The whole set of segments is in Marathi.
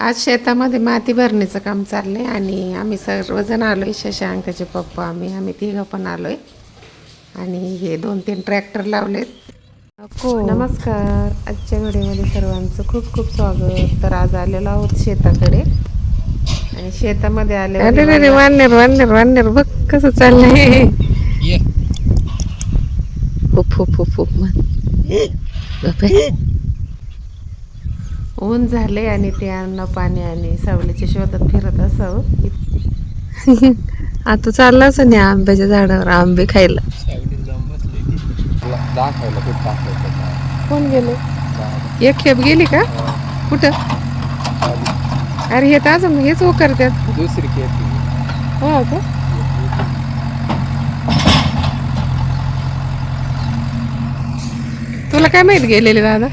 आज शेतामध्ये माती भरणीचं काम चाललंय आणि आम्ही सर्वजण आलोय शशांक त्याचे पप्पा आम्ही आम्ही तिघं पण आलोय. आणि हे दोन तीन ट्रॅक्टर लावलेत. नमस्कार. आजच्या व्हिडिओमध्ये सर्वांचं खूप खूप स्वागत. तर आज आलेलो आहोत शेताकडे. आणि शेतामध्ये आले अरे रे वानर वानर वानर बघ कसं चाललंय. हुप हुप हुप म्हण. बापरे. ऊन झाले आणि ते अन्न पाणी आणि सावलीच्या शोधात फिरत असावं. आता चालला असं नाही आंब्याच्या झाडावर आंबे खायला. कोण गेले? एक खेप गेली का? कुठं? अरे हे तर अजून हेच करतात दुसरी खेती हो का? तुला काय माहीत गेलेले दादा?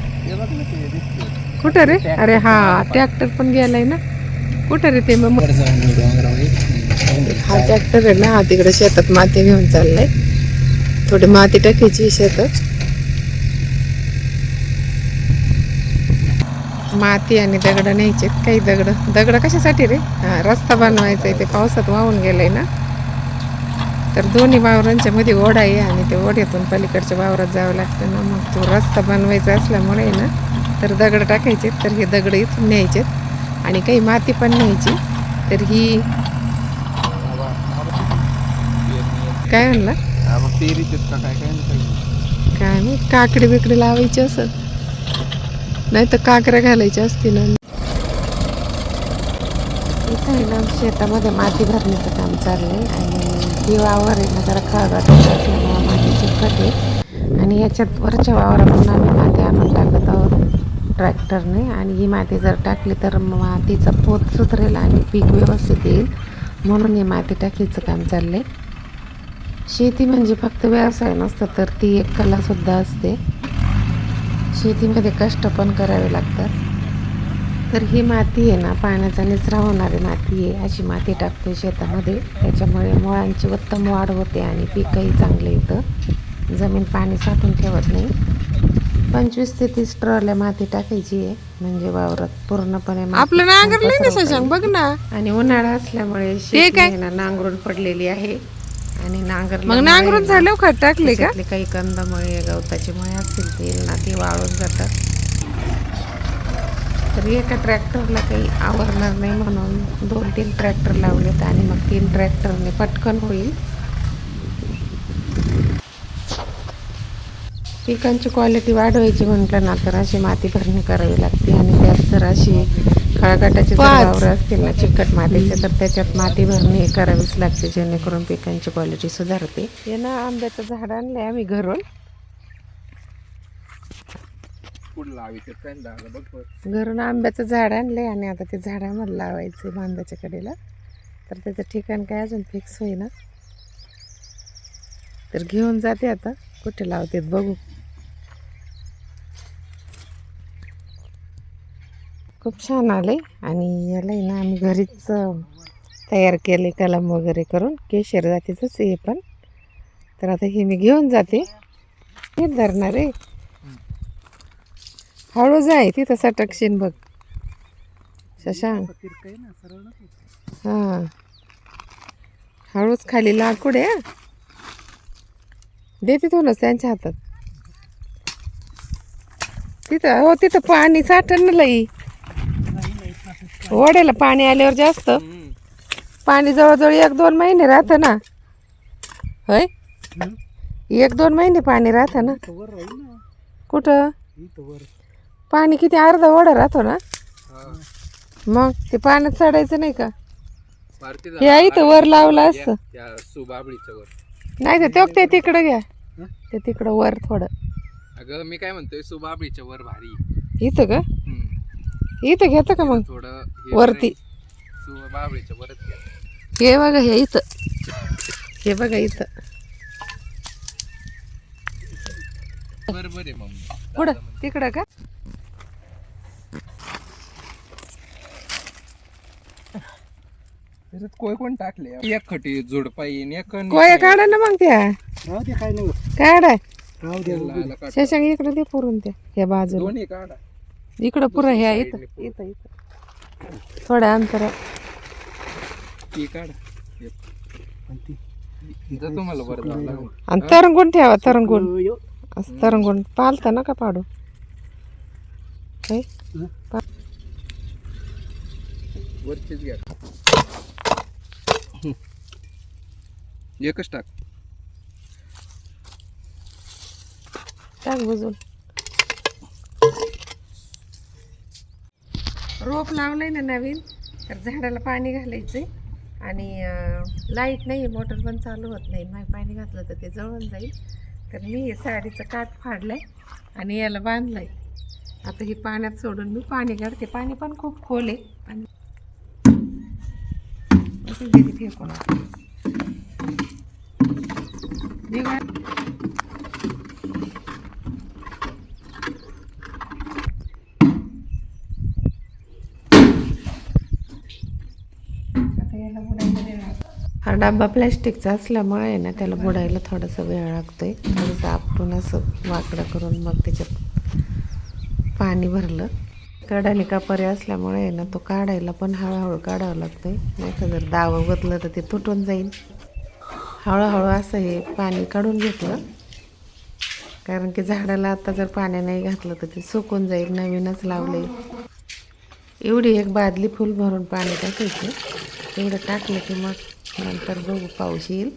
कुठं रे? अरे हा ट्रॅक्टर पण गेलाय ना. कुठं रे ते मग? हा ट्रॅक्टर आहे ना. हा तिकडे शेतात माती घेऊन चाललाय. थोडी माती टाकायची शेतात. माती आणि दगड न्यायचे काही दगड. दगड कशासाठी रे? हा रस्ता बनवायचा आहे ते. पावसात वाहून गेलंय ना. तर दोन्ही वावरांच्या मध्ये ओढा आहे आणि ते ओढ्यातून पलीकडच्या वावरात जावं लागतं ना. मग तो रस्ता बनवायचा असल्यामुळे ना तर दगड टाकायचे तर हे दगड इथून न्यायचे आणि काही माती पण न्यायची. तर ही काय म्हणला? काय काय नाही काय नाही काकडी बिकडी लावायची असं. नाही तर काकऱ्या घालायच्या असतील. इथं आहे ना शेतामध्ये माती भरण्याचं काम चाललंय. आणि ही वावर आहे ना जरा खळगाट असल्यामुळं माती चिकट आहे. आणि याच्यात वरच्या वावरातून आम्ही माती आणून टाकत आहोत. ट्रॅक्टरने आणि ही माती जर टाकली तर मातीचा पोत सुधरेल आणि पीक व्यवस्थित येईल. म्हणून हे माती टाकीचं काम चाललंय. शेती म्हणजे फक्त व्यवसाय नसतं तर ती एक कलासुद्धा असते. शेतीमध्ये कष्ट पण करावे लागतात. तर ही माती आहे ना पाण्याचा निचरा होणारी माती आहे अशी माती टाकते शेतामध्ये. त्याच्यामुळे मुळांची उत्तम वाढ होते आणि पीकही चांगलं येतं. जमीन पाणी साठून ठेवत नाही. पंचवीस ते तीस ट्रॉल्या माती टाकायची आहे. म्हणजे वावरात पूर्णपणे आपलं नांगरलंय ना शशांक बघ ना. आणि उन्हाळा असल्यामुळे शेती आहे ना नांगरून पडलेली आहे. आणि नांगर मग नांगरून झालं का टाकले का? काही कंदमुळे गवताची मुळे असतील ते ना ती वाळून जातात. तर एका ट्रॅक्टरला काही आवरणार नाही म्हणून दोन तीन ट्रॅक्टर लावलेत आणि मग तीन ट्रॅक्टरने पटकन होईल. पिकांची क्वालिटी वाढवायची म्हटलं ना तर अशी माती भरणी करावी लागते आणि त्यात जर अशी खळगाटाचे वावरं असतील ना चिकट मातीचे तर त्याच्यात माती भरणी करावीच लागते जेणेकरून पिकांची क्वालिटी सुधारते. हे ना आंब्याचं झाड आणलंय आम्ही घरून. घरून आंब्याचं झाड आणलंय आणि आता ते झाडामध्ये लावायचं बांधाच्या कडेला. तर त्याचं ठिकाण काय अजून फिक्स होईना. तर घेऊन जाते आता. कुठे लावते बघू. खूप छान आले. आणि याला आहे ना आम्ही घरीच तयार केले कलम वगैरे करून. केशर जातीचंच आहे हे पण. तर आता हे मी घेऊन जाते. हे धरणार आहे. हळू जाय तिथं सटकशीन बघ. शशांक. हां. हळूच खाली लाकूड आहे देते देते थोडंच त्यांच्या हातात. तिथं हो तिथं पाणी साठण ना लई. ओढ्याला पाणी आल्यावर जास्त. पाणी जवळजवळ एक दोन महिने राहतं ना. होय? एक दोन महिने पाणी राहतं ना. कुठं? इथं वर. पाणी किती अर्धा ओढा राहतो ना. हा. मग ते पाण्यात चढायचं नाही का? हे आहे इथं वर लावलं असतं. त्या सुबाबळीच्या वर. नाही तर ते ते तिकडं घ्या. ते तिकडं वर थोडं. अगं मी काय म्हणतोय सुबाबळीच्या वर भारी. इथं का. इथं घेतं का मग? थोडं हे वरती. सुबाबळीच्या वरच घ्या हे बघा हे इथं. हे बघा इथं. बरोबर आहे मम्मी. पुढं तिकडं का? त्याच्यात कोय कोण टाकले? एक खटी जोडपा येईन एक कोया काढा ना मग त्या. राहू दे काय नाही काढा. राहू दे शशांक इकडं दे पुरून त्या. ह्या बाजूला. दोन्ही काढा. इकडं पुरं ह्या दुसऱ्या इथं इथं इथं. थोड्या अंतर ती काढ. जर तुम्हाला बरं. आणि तरंगून ठेवा तरंगून असं तरंगून पालतं ना का पाडू काय वरचीच घ्या. हं. एकच टाक. टाक बुजून. रोप लावलं आहे ना नवीन तर झाडाला पाणी घालायचं आणि लाइट नाही मोटर पण चालू होत नाही. नाही पाणी घातलं तर ते जळून जाईल. तर मी हे साडीचं काठ आहे आणि याला बांधलं आहे आता हे पाण्यात सोडून मी पाणी काढते पाणी पण खूप खोल आहे. आणि फेकून दिली हा डब्बा प्लॅस्टिकचा असल्यामुळे आहे ना त्याला बुडायला थोडासा वेळ लागतोय. थोडंसं आपटून असं वाकडं करून मग त्याच्यात पाणी भरलं. कडाने कापरे असल्यामुळे आहे ना तो काढायला पण हळूहळू काढावं लागतंय. नाही तर जर दावं बदलं तर ते तुटून जाईल. हळूहळू असं हे पाणी काढून घेतलं. कारण की झाडाला आता जर पाणी नाही घातलं तर ते सुकून जाईल नवीनच लावले एवढी एक बादली फुल भरून पाणी टाकायचं. एवढं टाकलं की मग नंतर बघू पाऊस येईल.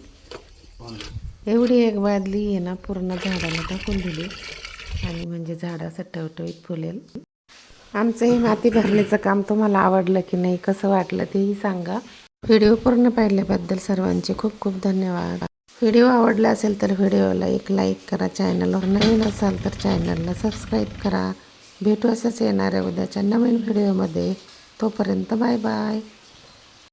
एवढी एक बादली आहे ना पूर्ण झाडाला टाकून दिली. आणि म्हणजे झाड असं टवटवीत फुलेल. आमचं हे माती भरण्याचं काम तुम्हाला आवडलं की नाही कसं वाटलं तेही सांगा. व्हिडिओ पूर्ण पाहिल्याबद्दल सर्वांचे खूप खूप धन्यवाद. व्हिडिओ आवडला असेल तर व्हिडिओला एक लाईक करा चॅनलवर नवीन असाल तर चॅनलला सबस्क्राईब करा. भेटू असंच येणाऱ्या उद्याच्या नवीन व्हिडिओमध्ये. तोपर्यंत बाय बाय.